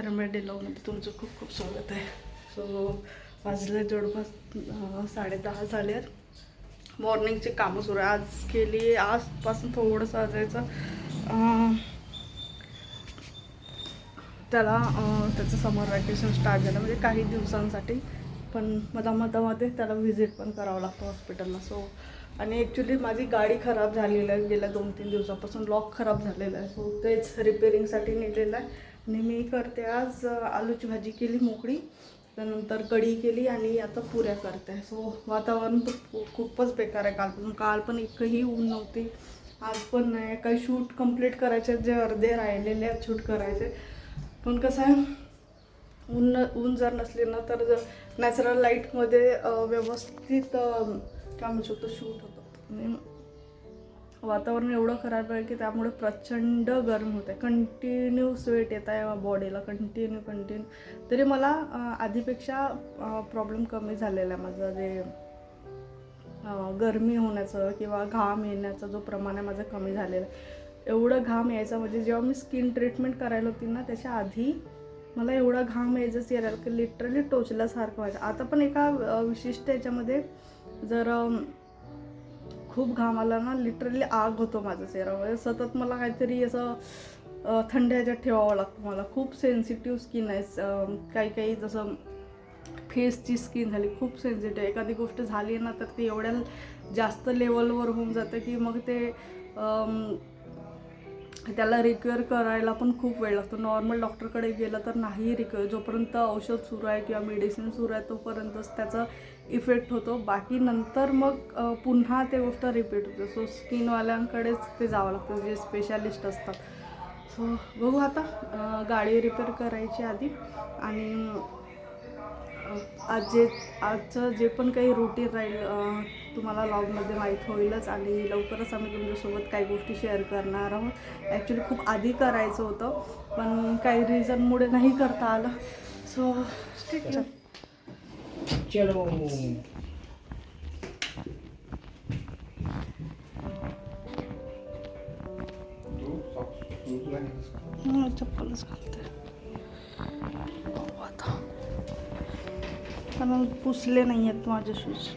त्र्यंबे डेलॉगमध्ये तुमचं खूप खूप स्वागत आहे. सो वाजले जवळपास साडेदहा झाले आहेत. मॉर्निंगची कामं सुरू आहे आज केली आजपासून थोडंसं असायचं त्याला त्याचं समर वॅकेशन स्टार्ट झालं. म्हणजे काही दिवसांसाठी पण मधा मधामध्ये त्याला व्हिजिट पण करावं लागतं हॉस्पिटलला सो आणि ॲक्च्युली माझी गाडी खराब झालेली आहे. गेल्या दोन तीन दिवसापासून लॉक खराब झालेला आहे. सो तेच रिपेरिंगसाठी नेलेलं आहे. आणि मी करते आज आलूची भाजी केली मोकळी त्यानंतर कढी केली आणि आता पुऱ्या करते. सो वातावरण तर खूपच बेकार आहे कालपासून. काल पण एकही ऊन नव्हती आज पण नाही. काही शूट कंप्लीट करायचे आहेत, जे अर्धे राहिलेले आहेत शूट करायचे. पण कसं आहे ऊन ऊन जर नसले ना तर जर नॅचरल लाईटमध्ये व्यवस्थित काय म्हणू शकतो शूट होतं. आणि वातावरण एवढं खराब आहे की त्यामुळे प्रचंड गरम होत आहे कंटिन्यू स्वेट येत आहे बॉडीला कंटिन्यू कंटिन्यू तरी मला आधीपेक्षा प्रॉब्लेम कमी झालेला आहे माझं जे गरमी होण्याचं किंवा घाम येण्याचा जो प्रमाण आहे माझं कमी झालेलं आहे. एवढं घाम यायचा म्हणजे जेव्हा मी स्किन ट्रीटमेंट करायला होती ना त्याच्या आधी मला एवढा घाम यायचंच यायला की लिटरली टोचल्यासारखं व्हायचं. आता पण एका विशिष्ट याच्यामध्ये जर खूप घाम आला ना लिटरली आग होतो माझ्या चेहरा सतत मला काहीतरी असं थंड ह्याच्यात ठेवावं लागतं मला. खूप सेन्सिटिव्ह स्किन आहे. काही काही जसं फेसची स्किन झाली खूप सेन्सिटिव्ह एखादी गोष्ट झाली ना तर ती एवढ्या जास्त लेवलवर होऊन जातं की मग ते त्याला रिक्वेअर करायला पण खूप वेळ लागतो. नॉर्मल डॉक्टरकडे गेलं तर नाही रिक्युअर जोपर्यंत औषध सुरू आहे किंवा मेडिसिन सुरू आहे तोपर्यंतच त्याचा इफेक्ट होतो. बाकी नंतर मग पुन्हा ते गोष्ट रिपीट होते. सो स्किनवाल्यांकडेच ते जावं लागतं. जे स्पेशालिस्ट असतात. सो बघू आता गाडी रिपेअर करायची आधी. आणि आज जे आजचं जे पण काही रुटीन राहील तुम्हाला लॉगमध्ये माहीत होईलच आणि लवकरच आम्ही तुमच्यासोबत काही गोष्टी शेअर करणार आहोत. ॲक्च्युली खूप आधी करायचं होतं पण काही रिझनमुळे नाही करता आलं. सो ठीक आहे चलो. चप्पलच घालते. कारण पुसले नाही आहेत माझे शूज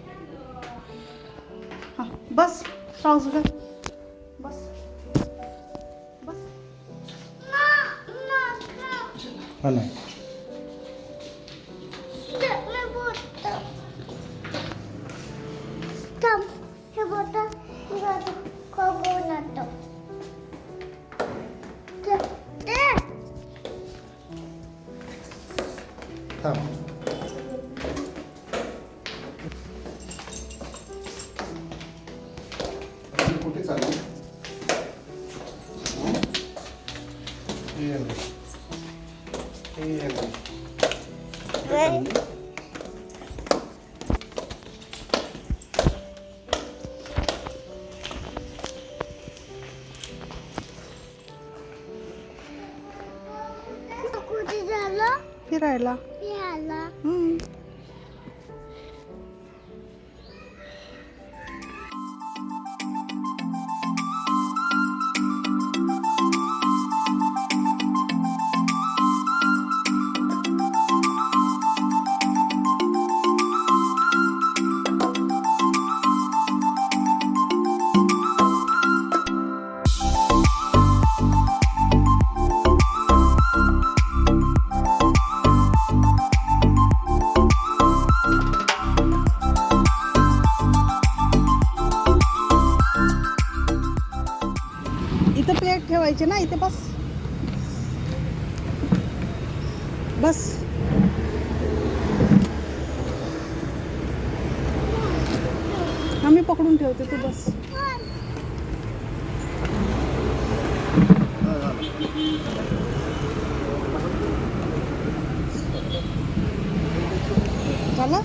हां बस सॉक्स घाल बस. बस. हा नाही झालं प्लेट ना इथे बस. बस. आम्ही पकडून ठेवते तू बस. झालं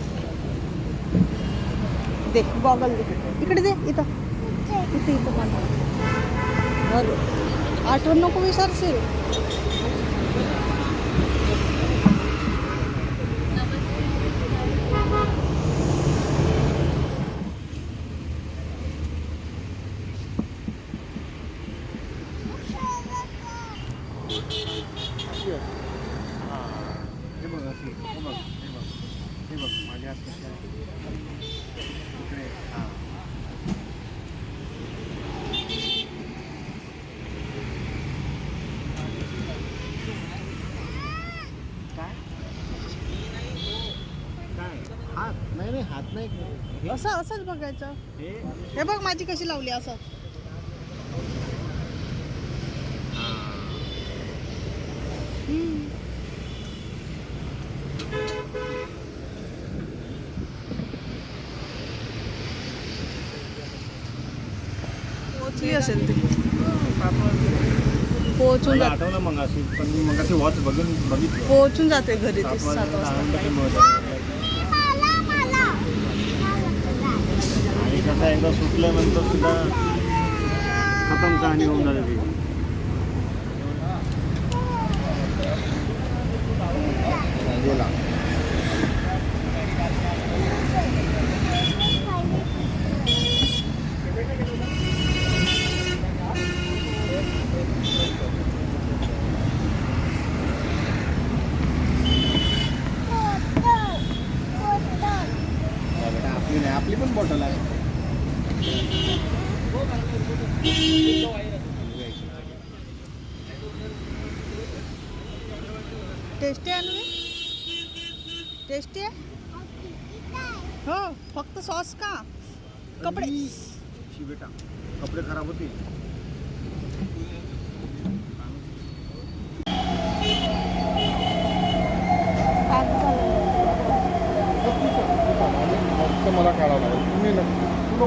दे गॉगल दे इकडे दे इथं. इथे इथं. मला आठवण नको विसरशील. हे बघ माझ्या इकडे हां. हात नाही असं असंच बघायचं. हे बघ माझी कशी लावली असं. पोचली असेल ती. पोहोचून आठवलं मग अशी पण मग अशी वॉच बघून बघितली. पोहोचून जाते घरी ती सात वाजता. आता एकदा सुटल्यानंतर सुद्धा खतम कहाणी होऊन झाली ती. गेला आपली नाही आपली पण बॉटल आहे टेस्टी आहे ना टेस्टी आहे? हो फक्त सॉस का? कपडे. शी बेटा कपडे खराब होतील मला काढावं लागेल. तुम्ही नको तू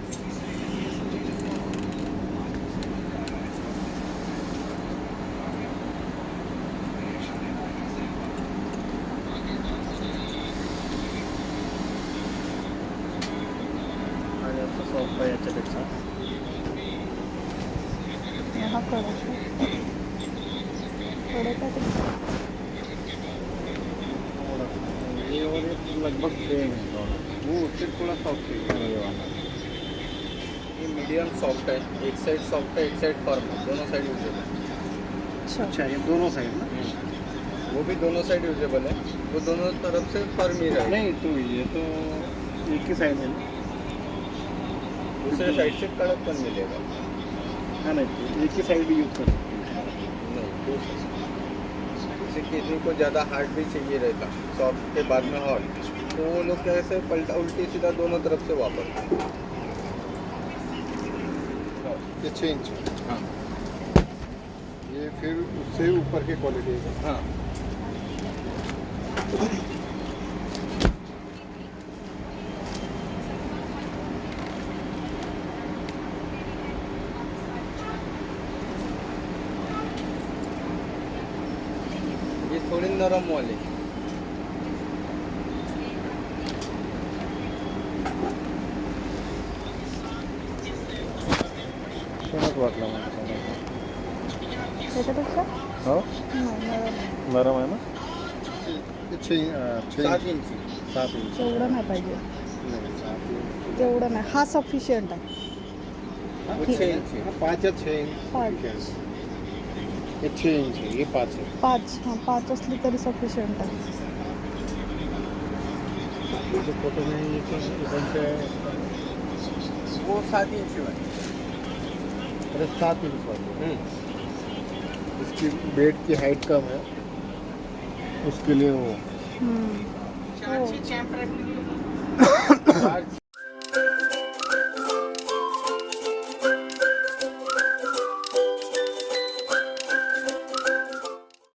आहे याच्यापेक्षा. हा कडक कडक. ये और ये लगभग सेम है दोनों वो उससे थोड़ा सॉफ्ट है ये वाला ये मीडियम सॉफ्ट है एक साइड सॉफ्ट है एक साइड फर्म है दोनों साइड यूजेबल अच्छा. अच्छा ये दोनों साइड ना? वो भी दोनों साइड यूजेबल है वो दोनों तरफ से फर्म ही रहेगा नहीं तो ये तो एक ही साइड है ना? दूसरे साइड से कड़क मिलेगा। हाँ नहीं तो एक ही साइड भी यूज़ कर सकते हैं। किसी को ज़्यादा हार्ड भी चाहिए रहता। सॉफ्ट के बाद में हॉट तो वो लोग कैसे पलटा उल्टी सीधा दोनों तरफ़ से हैं ये चेंज हाँ। ये फिर उससे ऊपर की क्वालिटी है। हाँ। थोड़ी नरम वाली छानच वाटलं मला त्याच्यापेक्षा हो नरम आहे ना ये चेंज सात चेंज इंची सात इंच तेवढं नाही पाहिजे नहीं सात इंच तेवढं नाही हा सफिशियंट आहे वो छः इंची हाँ, पाँच या छः इंच पाँच। ये छः इंच है ये पाँच है पाच हाँ पाच असली तरी सफिशियंट आहे ये जो फ़ोटो में ये तो कौन से वो सात इंची वाली अरे सात इंच वाली है। हम्म। इसकी बेड की हाइट कम है उसके लिए वो हम्म. हो. चार